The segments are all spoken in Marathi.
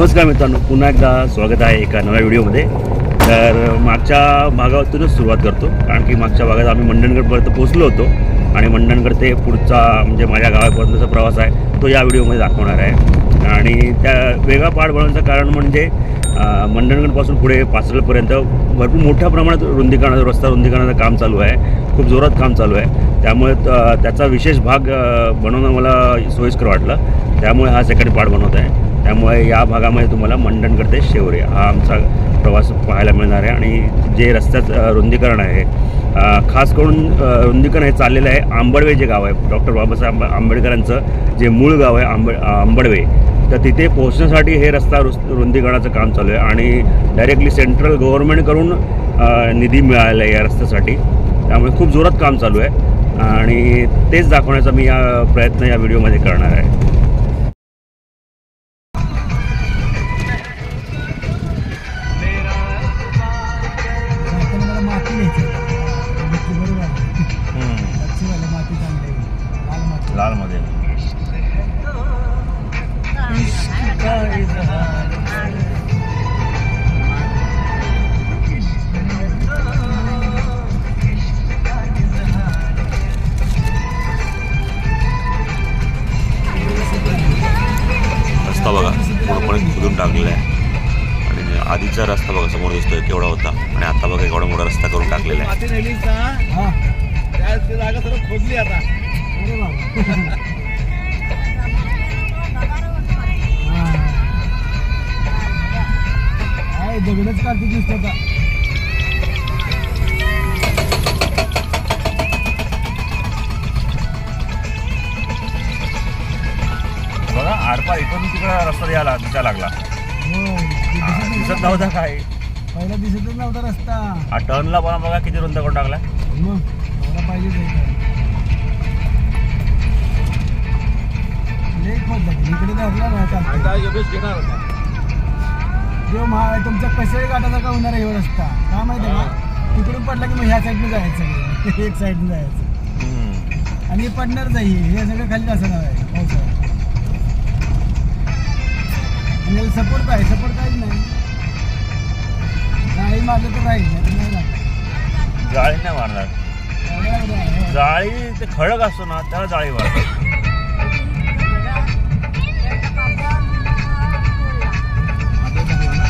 नमस्कार मित्रांनो पुन्हा एकदा स्वागत आहे एका नव्या व्हिडिओमध्ये. तर मागच्या भागातूनच सुरुवात करतो कारण की मागच्या भागात आम्ही मंडणगडपर्यंत पोहोचलो होतो आणि मंडणगड ते पुढचा म्हणजे माझ्या गावापर्यंतचा प्रवास आहे तो या व्हिडिओमध्ये दाखवणार आहे. आणि त्या वेगळा पाठ बनवण्याचं कारण म्हणजे मंडणगडपासून पुढे पाचरलपर्यंत भरपूर मोठ्या प्रमाणात रुंदीकरणाचं रस्ता रुंदीकरणाचं काम चालू आहे खूप जोरात काम चालू आहे. त्यामुळे त- त्याचा विशेष भाग बनवणं मला सोयीस्कर वाटलं. त्यामुळे हा सेकंड पार्ट बनवत आहे. त्यामुळे या भागामध्ये तुम्हाला मंडणगड ते शेवरे. हा आमचा प्रवास पाहायला मिळणार आहे आणि जे रस्त्याचं रुंदीकरण आहे खास करून रुंदीकरण हे चाललेलं आहे आंबडवे जे गाव आहे. डॉक्टर बाबासाहेब आंबेडकरांचं जे मूळ गाव आहे आंबे आंबडवे. तर तिथे पोहोचण्यासाठी हे रस्ता रुंदीकरणाचं काम चालू आहे आणि डायरेक्टली सेंट्रल गव्हर्नमेंटकडून निधी मिळाला आहे या रस्त्यासाठी. त्यामुळे खूप जोरात काम चालू आहे आणि तेच दाखवण्याचा मी या प्रयत्न या व्हिडिओमध्ये करणार आहे. आधीचा रस्ता बघा समोर दिसतोय केवढा होता. आणि आता बघा एवढा मोठा रस्ता करून टाकलेला आहे. हा. जागा खोदली आता. अरे बाबा. काय दगडच काढते दिसत आता बघा आरपार इकडून तिकडे रस्ता यायला दिसायला लागला. दिसत दिसत नव्हतं. काय पहिला दिसतच नव्हता रस्ता. हा टर्नला पण बघा किती रुंद करून टाकला मग एवढा पाहिजे लेट म्हटलं इकडे धरला ना चालतं आता योगेश घेणार होता. जो महा तुमचा कसंही गाठासारखा होणार आहे रस्ता? का माहिती आहे का? तिकडून पडला की मग ह्या साईडने जायचं. एक साईडने जायचं. आणि हे पडणार नाही. हे सगळं खाली असणार आहे पावसाळ्यात. आणि सपोर्ट आहे सपोर्ट काहीच नाही. नाही मारलं तर राहील नाही तर नाही लागणार. जाळी नाही मारणार. एवढं एवढं आहे. जाळी ते खडक असतो ना त्याला जाळी मारतात. आता झाला ना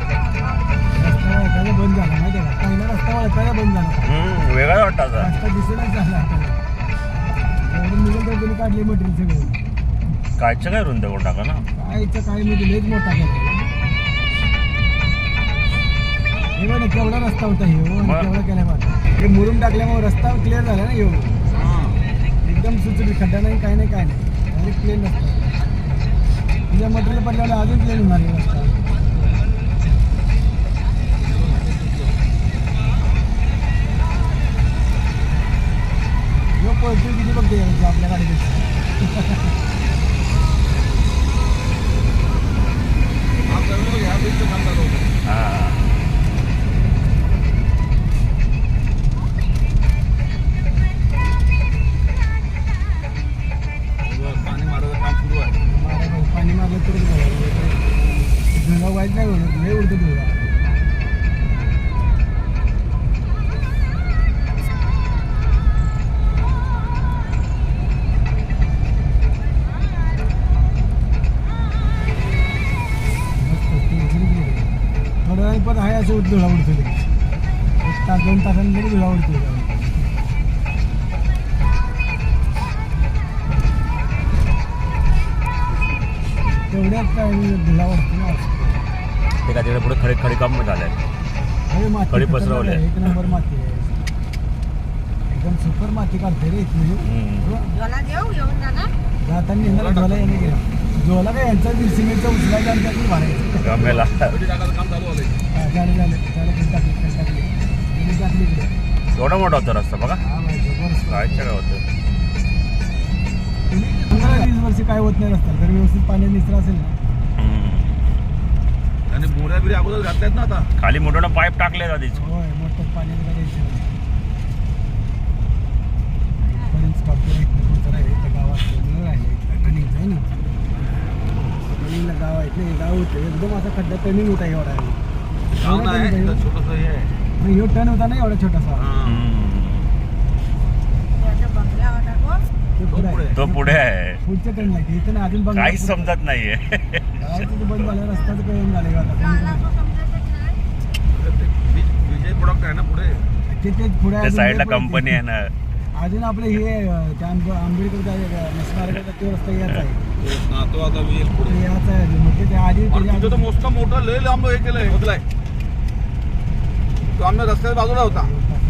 रस्ता वळखायला बंद झाला माहिती आहे का? पहिला रस्ता वळखायला बंद झाला. हम्म, वेगळा वाटतं आता. रस्ता दिसेलच झाला आता. एवढं निघेल तर त्यांनी काढले मटेरियल सगळं. कायच्या काय रुंद करून टाका ना? काय इथं काय म्हणजे लयच मोठा केला हे बघा केवढा रस्ता होता हे हो, आणि मग? केवढा केला बघा हे मुरुम टाकल्यामुळे रस्ता क्लिअर झाला ना येऊ एकदम सुचली खड्डा नाही काय नाही काय नाही. प्लेन रस्ता तुझ्या मटेरियल पडल्यावर अजून प्लेन होणार आहे रस्ता. पाणी मारलं तरी वाईट नाही होणार लय उडतो झुंगा थोड्या पण आहे असं धुळा उडतो तास दोन तासांनी लगेच धुळा उडतो तेवढ्याच काय ना ते का तिकडे पुढे खडे खडे काम माती खडी खतरनाक पसरवली. आहे, एक नंबर माती आहे. एकदम सुपर माती काढते रे जाताना येणार झोला येणे गेला झोला काय यांचा सिमेंटचा उचलायचा आणि त्यातून भरायचं? गमेला. हा, झालं झालं. झालं टाकली टाकली. टाकली. एवढा मोठा होता रस्ता बघा. हा काय होतं? पंधरा वीस वर्ष काय होत नाही रस्ता जर व्यवस्थित पाणी निसर असेल ना. आणि बोऱ्या बिऱ्या अगोदर घातल्यात ना आता. खाली मोठं पाईप टाकले आधीच होय मोठं पाणी गाव आहेत नाही गाव आहे एकदम असा खड्डा टर्निंग होता एवढा. गाव छोटस हे आहे. टर्न होता ना एवढा छोटासा. ते पुढं आहे. पुढचं इथं अजून काहीच. समजत नाहीये. बंद झालं झालं विजय प्रोडक्ट आहे ना पुढे? ते ते पुढे साईडला हे कंपनी आहे ना. अजून आपलं हे आंबेडकर तो रस्ता याच आहे. तो आता याच आहे. अजून आधी मोठं मोठं लय लांब हे केलंय. होतलाय तो आमच्या रस्त्याच्या बाजूला होता.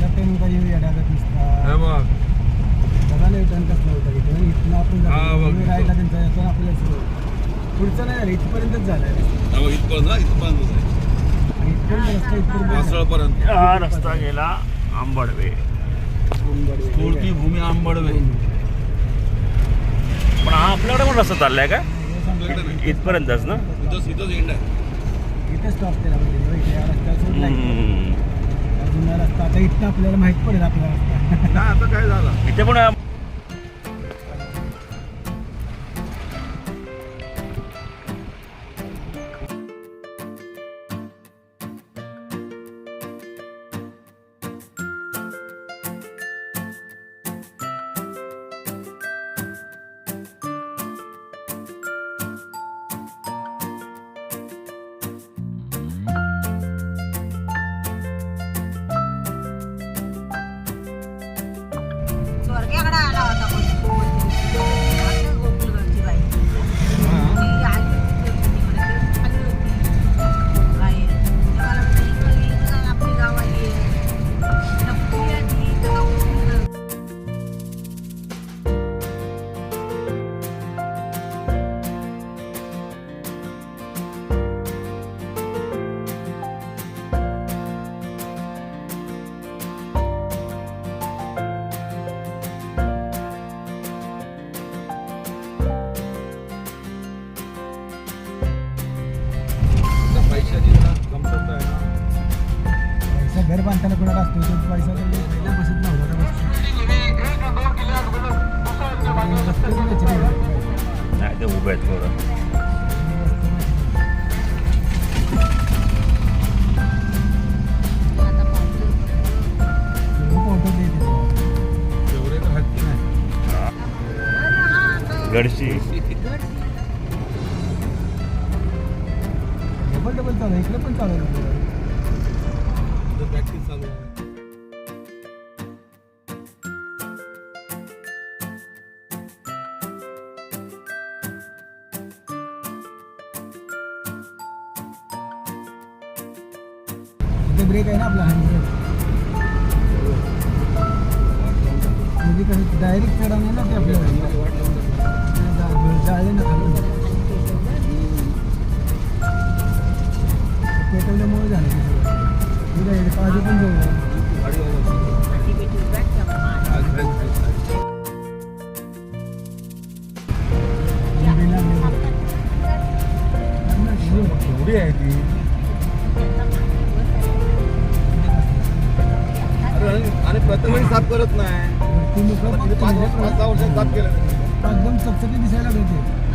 हे हे बघायला टर्न कसला होता इथं इथून आपण हा, बघ. जातो राहिला त्यांचा यातून आपल्याला सुरू. पुढचं नाही झालं इथपर्यंतच झालं हा बघ, इथपर्यंत ना इथपर्यंत आहे. इथपर्यंत रस्ता इथपर्यंत हा रस्ता गेला आंबडवे. स्फूर्ती भूमी आंबडवे पण हा आपल्याकडे पण रस्ता चाललाय का हे. आपल्याकडे नाही. इथपर्यंतच ना इथंच इथंच एंड आहे इथं स्टॉप केला म्हणजे इथे या रस्त्यावर सोडला इथं. हम्म. हा जुना रस्ता आता इथं आपल्याला माहीत पडेल आपला रस्ता नाही आता काय झालं इथे पण नाही. ते उभे आहेत थोडं गडशी डबल डबल चालू इकडे पण चालू इथे ब्रेक आहे ना आपला हंड्रेड म्हणजे कसं डायरेक्ट चढवणार ना ते आपल्याला जाळे ना खालून पेटवल्यामुळे झालं ते सगळं. ठीक आहे काजू पण जाऊ गाडी वाजवते. बिटी बॅग ठेवा. आज भेट, भेट, भेट. एवढी आहे ती पाच पाच दहा वर्षात साफ केलं एकदम चकचकी दिसायला मिळते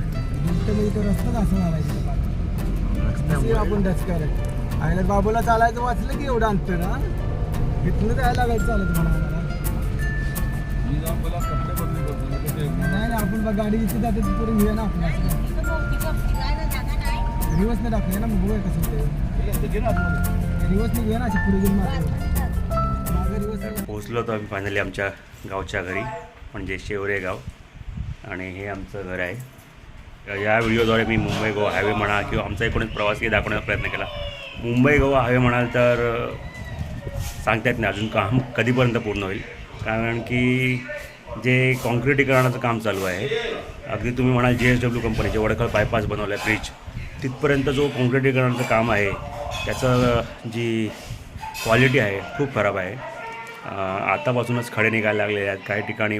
रस्ताच असं मारायचं आपण आपण डचकार आहे बाबूला चालायचं वाचलं की एवढं अंतर हा? इथनं जायला लागायचं चालत म्हणा नाही आपण बघ गाडी इथे जाते तिथपर्यंत घेऊया ना आपण असं नाही. रिवर्स नाही ना मग बघूया कसं ते रिवर्स नाही घेऊया ना अशी पुढे घेऊन मागे. तर रिवर्स पोचलो होतो आम्ही फायनली आमच्या गावच्या घरी म्हणजे शेवरे गाव. आणि हे आमचं घर आहे. या व्हिडिओद्वारे मी मुंबई गोवा हायवे म्हणा किंवा आमचा एकूणच प्रवासी दाखवण्याचा प्रयत्न केला. मुंबई गोवा हायवे म्हणाल तर सांगता येत नाही. अजून काम कधीपर्यंत पूर्ण होईल? कारण की जे कॉन्क्रिटीकरणाचं काम चालू आहे अगदी तुम्ही म्हणाल जी एस डब्ल्यू कंपनीचे वडखळ बायपास बनवलं आहे ब्रिज तिथपर्यंत जो कॉन्क्रिटीकरणाचं काम आहे त्याचं जी क्वालिटी आहे खूप खराब आहे. आतापासूनच खडे निघायला लागलेले आहेत. काही ठिकाणी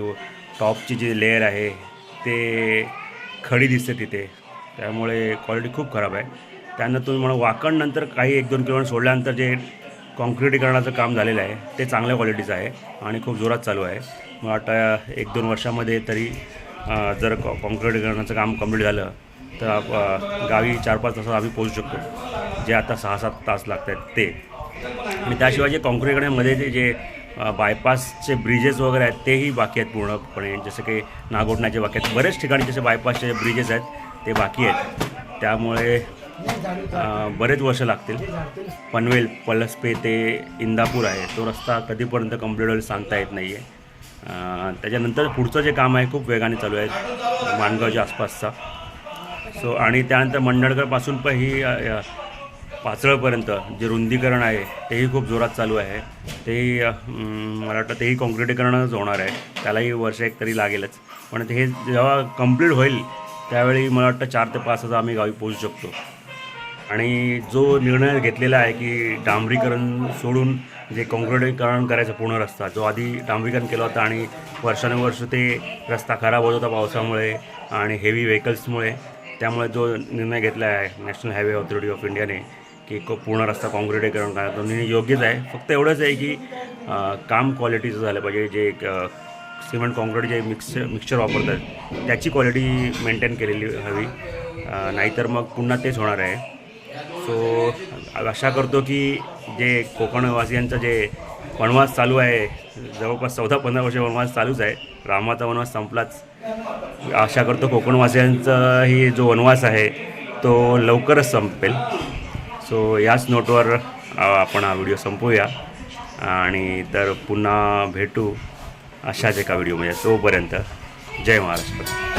टॉपची जी लेअर आहे ते खडी दिसते तिथे. त्यामुळे क्वालिटी खूप खराब आहे. त्यानंतर तुम्ही म्हणा वाकणनंतर काही एक दोन किलोमीटर सोडल्यानंतर जे कॉन्क्रिटीकरणाचं काम झालेलं आहे ते चांगल्या क्वालिटीचं आहे आणि खूप जोरात चालू आहे. मला वाटतं एक दोन वर्षामध्ये तरी जर कॉ कॉन्क्रिटीकरणाचं काम कंप्लीट झालं तर गावी चार पाच तासात आम्ही पोहोचू शकतो. जे आता सहा सात तास लागत आहेत ते. आणि त्याशिवाय जे कॉन्क्रीटमध्ये जे जे बायपासचे ब्रिजेस वगैरे आहेत तेही बाकी आहेत पूर्णपणे. जसं की नागोठण्याचे बाकी आहेत. बरेच ठिकाणी जसे बायपासचे जे ब्रिजेस आहेत ते बाकी आहेत. त्यामुळे बरेच वर्ष लागतील. पनवेल पलसपे ते इंदापूर आहे. तो रस्ता कधीपर्यंत कंप्लीट होईल सांगता येत नाही आहे त्याच्यानंतर पुढचं जे काम आहे खूप वेगाने चालू आहे. माणगावच्या आसपासचा. सो आणि त्यानंतर मंडळगडपासून पण ही पाचळपर्यंत जे रुंदीकरण आहे तेही खूप जोरात चालू आहे. तेही मला वाटतं तेही काँक्रिटीकरणच होणार आहे. त्यालाही वर्ष एक तरी लागेलच. पण ते हे जेव्हा कंप्लीट होईल त्यावेळी मला वाटतं चार ते पाच हजार आम्ही गावी पोहोचू शकतो. आणि जो निर्णय घेतलेला आहे की डांबरीकरण सोडून जे काँक्रिटीकरण करायचं पूर्ण रस्ता जो आधी डांबरीकरण केला होता आणि वर्षानुवर्ष ते रस्ता खराब होत होता पावसामुळे आणि हेवी व्हेकल्समुळे त्यामुळे जो निर्णय घेतला आहे नॅशनल हायवे ऑथॉरिटी ऑफ इंडियाने की पूर्ण रस्ता कॉन्क्रिटीकरण करून तो योग्यच आहे. फक्त एवढंच आहे की काम क्वालिटीचं झालं पाहिजे. जे एक, सिमेंट काँक्रीट जे मिक्स मिक्सचर वापरतात त्याची क्वालिटी मेंटेन केलेली हवी. नाहीतर मग पुन्हा तेच होणार आहे. सो आशा करतो की जे कोकणवासियांचं जे वनवास चालू आहे जवळपास चौदा पंधरा वर्ष वनवास चालूच आहे. रामाचा वनवास संपलाच. आशा करतो कोकणवासियांचा ही जो वनवास आहे तो लवकरच संपेल. सो याच नोटवर आपण हा व्हिडिओ संपवूया आणि तर पुन्हा भेटू अशाच एका व्हिडिओमध्ये तोपर्यंत जय महाराष्ट्र.